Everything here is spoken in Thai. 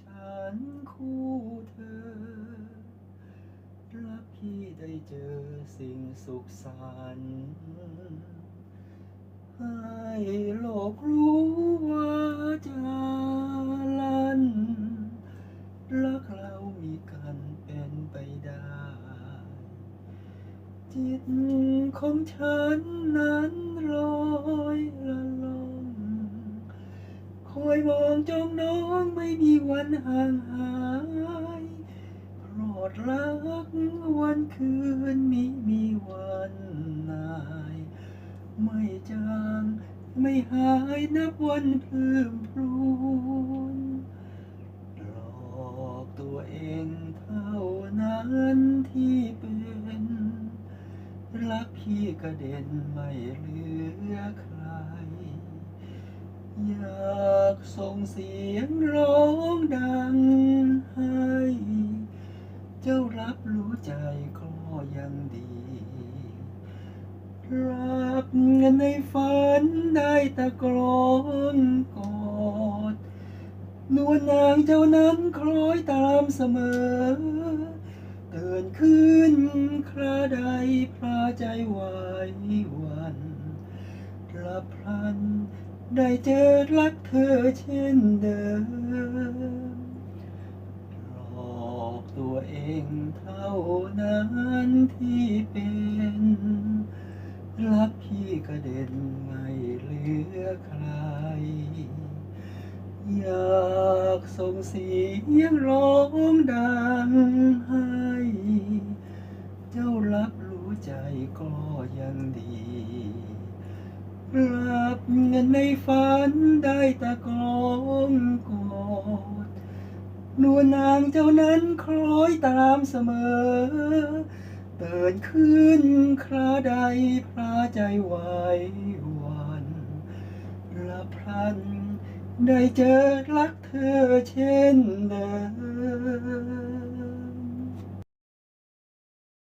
ฉันคู่เธอรักพี่ได้เจอสิ่งสุขสันต์ให้โลกรู้ว่าจาลันรักเรามีกันเป็นไปได้ จิตของฉันนั้นลอยละล่อง คอยมองจ้องน้องไม่มีวันห่างหายโปรดรักวันคืนมิมีวันนาย ไม่จางไม่หายนับวันเพิ่มพรูนหลอกตัวเองเท่านั้นที่เป็น รักพี่กระเด็นไม่เหลือใคร อยา กส่งเสียงร้องดังให้ เจ้ารับรู้ใจก็ยังดี รับเงินในฝันได้ตะกรอนกอด นวลนางเจ้านั้นคล้อยตามเสมอ เตือนขึ้นคราใดพระใจไหววันรับพลัน ได้เจอรักเธอเช่นเดิมหลอกตัวเองเท่านั้นที่เป็น รักพี่กระเด็นไม่เหลือใคร อยากส่งเสียงร้องดังให้ เจ้ารับรู้ใจก็ยังดี รับเงินในฝันได้ตะกรองกอดนวลนางเจ้านั้นคล้อยตามเสมอ เตือนขึ้นคราใดพระใจไหวหวันละพลัน ได้เจอรักเธอเช่นเดิม